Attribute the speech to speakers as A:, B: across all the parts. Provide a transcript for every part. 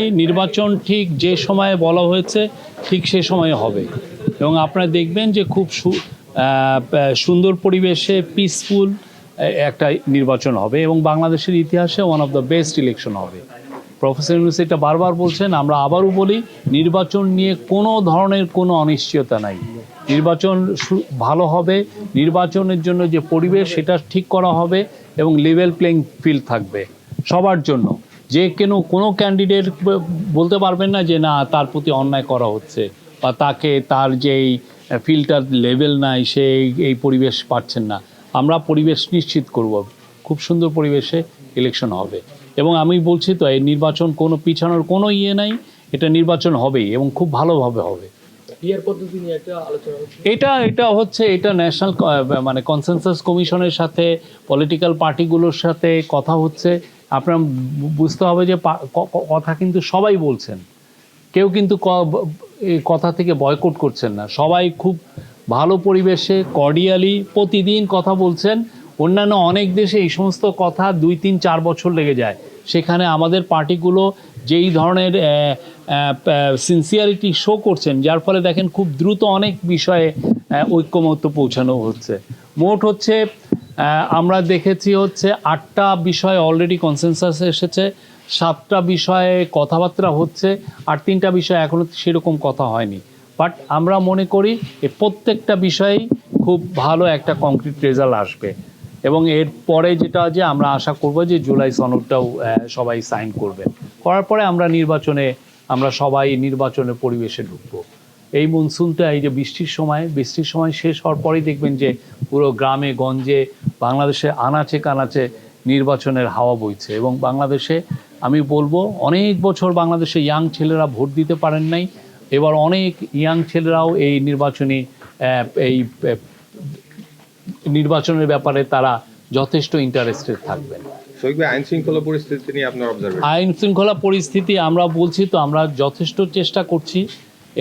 A: এই নির্বাচন ঠিক যে সময়ে বলা হয়েছে, ঠিক সে সময়ে হবে। এবং আপনারা দেখবেন যে খুব সুন্দর পরিবেশে পিসফুল একটা নির্বাচন হবে এবং বাংলাদেশের ইতিহাসে one of the best election হবে। প্রফেসর ইউনুস এটা বারবার বলছেন, আমরা আবারও বলি, নির্বাচন নিয়ে কোনো ধরনের কোনো অনিশ্চয়তা নাই। নির্বাচন ভালো হবে, নির্বাচনের জন্য যে পরিবেশ সেটা ঠিক করা হবে এবং লেভেল প্লেইং ফিল্ড থাকবে সবার জন্য। যে কেন কোনো ক্যান্ডিডেট বলতে পারবেন না যে না তার প্রতি অন্যায় করা হচ্ছে বা তাকে তার যেই ফিল্টার লেভেল নাই সে এই- পরিবেশ পাচ্ছেন না। আমরা পরিবেশ নিশ্চিত করব। খুব সুন্দর পরিবেশে ইলেকশন হবে। এবং আমি বলছি তো এই নির্বাচন কোনো পিছানোর কোনো ইয়ে নাই এটা নির্বাচন হবেই এবং খুব ভালোভাবে হবে। এটা এটা হচ্ছে এটা ন্যাশনাল মানে কনসেনসাস কমিশনের সাথে পলিটিক্যাল পার্টিগুলোর সাথে কথা হচ্ছে। আপনার বুঝতে হবে যে কথা কিন্তু সবাই বলছেন। কেউ কিন্তু এই কথা থেকে বয়কট করছেন না। সবাই খুব ভালো পরিবেশে কর্ডিয়ালি প্রতিদিন কথা বলছেন। অন্যান্য অনেক দেশে এই সমস্ত কথা দুই, তিন, চার বছর লেগে যায়। সেখানে আমাদের পার্টিগুলো যেই ধরনের সিনসিয়ারিটি শো করছেন, যার ফলে দেখেন খুব দ্রুত অনেক বিষয়ে ঐক্যমত্য পৌঁছানো হচ্ছে। মোট হচ্ছে আমরা দেখেছি হচ্ছে আটটা বিষয়ে অলরেডি কনসেনসাস এসেছে, সাতটা বিষয়ে কথাবার্তা হচ্ছে আর তিনটা বিষয় এখনও সেরকম কথা হয়নি। বাট আমরা মনে করি এই প্রত্যেকটা বিষয়েই খুব ভালো একটা কংক্রিট রেজাল্ট আসবে। এবং এর পরে যেটা যে আমরা আশা করব যে জুলাই সনদটাও সবাই সাইন করবে। করার পরে আমরা নির্বাচনে, আমরা সবাই নির্বাচনের পরিবেশে ঢুকবো। এই মনসুনটা এই যে বৃষ্টির সময় বৃষ্টির সময় শেষ হওয়ার পরেই দেখবেন যে পুরো গ্রামে গঞ্জে বাংলাদেশে আনাচে কানাচে নির্বাচনের হাওয়া বইছে। এবং বাংলাদেশে আমি বলব অনেক বছর বাংলাদেশে ইয়াং ছেলেরা ভোট দিতে পারেন নাই। এবার অনেক ইয়াং ছেলেরাও এই নির্বাচনী এই নির্বাচনের ব্যাপারে তারা যথেষ্ট ইন্টারেস্টেড থাকবেন।
B: আইন শৃঙ্খলা পরিস্থিতি নিয়ে আপনার
A: আইন শৃঙ্খলা পরিস্থিতি আমরা বলছি তো আমরা যথেষ্ট চেষ্টা করছি।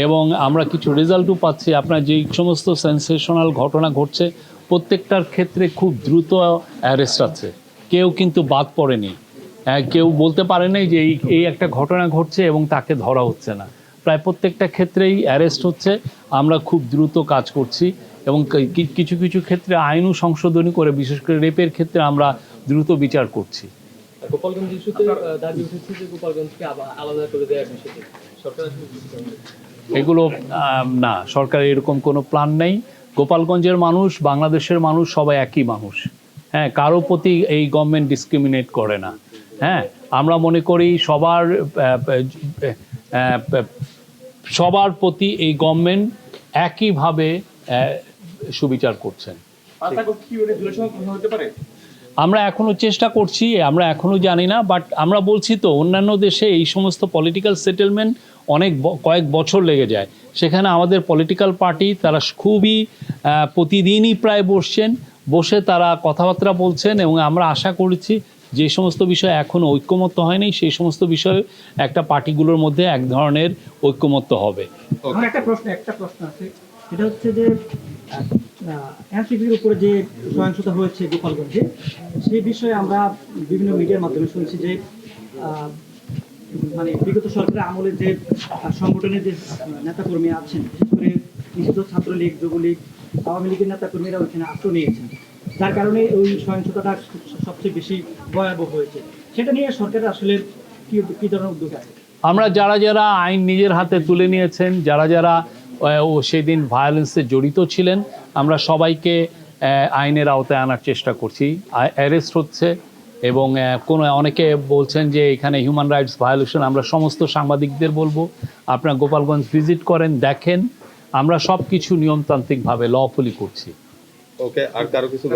A: এবং আমরা কিছু রেজাল্টও পাচ্ছি। আপনার যেই সমস্ত সেন্সেশনাল ঘটনা ঘটছে, প্রত্যেকটার ক্ষেত্রে খুব দ্রুত অ্যারেস্ট আছে। কেউ কিন্তু বাদ পড়েনি। কেউ বলতে পারে নাই যে এই এই একটা ঘটনা ঘটছে এবং তাকে ধরা হচ্ছে না। প্রায় প্রত্যেকটা ক্ষেত্রেই অ্যারেস্ট হচ্ছে। আমরা খুব দ্রুত কাজ করছি এবং কিছু কিছু ক্ষেত্রে আইনও সংশোধনী করে, বিশেষ করে রেপের ক্ষেত্রে আমরা দ্রুত বিচার করছি।
C: গোপালগঞ্জ ইস্যুতে দাবি উঠেছে যে গোপালগঞ্জকে আলাদা করে দেওয়ার বিষয়টি সরকার?
A: এগুলো না, সরকারের এরকম কোনো প্ল্যান নেই। গোপালগঞ্জের মানুষ, বাংলাদেশের মানুষ সবাই একই মানুষ। হ্যাঁ কারও প্রতি এই গভর্নমেন্ট ডিসক্রিমিনেট করে না। হ্যাঁ আমরা মনে করি সবার সবার প্রতি এই গভর্নমেন্ট একইভাবে সুবিচার করছেন। আমরা এখনও চেষ্টা করছি, আমরা এখনও জানি না বাট আমরা বলছি তো, অন্যান্য দেশে এই সমস্ত পলিটিক্যাল সেটেলমেন্ট অনেক কয়েক বছর লেগে যায়। সেখানে আমাদের পলিটিক্যাল পার্টি তারা খুবই প্রতিদিনই প্রায় বসছেন, বসে তারা কথাবার্তা বলছেন এবং আমরা আশা করছি যে সমস্ত বিষয় এখনও ঐক্যমত্য হয়নি, সেই সমস্ত বিষয়ে একটা পার্টিগুলোর মধ্যে এক ধরনের ঐক্যমত্য হবে।
D: একটা প্রশ্ন একটা প্রশ্ন আছে। সেটা হচ্ছে যে এনসিপির উপরে যে সহিংসতা হয়েছে গোপালগঞ্জে সেই বিষয়ে আমরা বিভিন্ন মিডিয়ার মাধ্যমে শুনছি যে মানে বিগত সরকারের আমলে যে সংগঠনের যে নেতাকর্মী আছেন, বিশেষ করে নিষিদ্ধ ছাত্রলীগ, যুবলীগ, আওয়ামী লীগের নেতাকর্মীরা ওইখানে আশ্রয় নিয়েছেন। যার কারণে ওই সহিংসতাটা সবচেয়ে বেশি ভয়াবহ হয়েছে। সেটা নিয়ে সরকারের আসলে কি কি ধরনের উদ্যোগ আছে?
A: আমরা যারা যারা আইন নিজের হাতে তুলে নিয়েছেন, যারা যারা ও সেদিন ভায়োলেন্সে জড়িত ছিলেন। আমরা সবাইকে আইনের আওতায় আনার চেষ্টা করছি। অ্যারেস্ট হচ্ছে এবং কোনো অনেকে বলছেন যে এখানে হিউম্যান রাইটস ভায়োলেশন আমরা সমস্ত সাংবাদিকদের বলব আপনারা গোপালগঞ্জ ভিজিট করেন দেখেন। আমরা সব কিছু নিয়মতান্ত্রিকভাবে লফুলি করছি।
B: ওকে আর কারও কিছু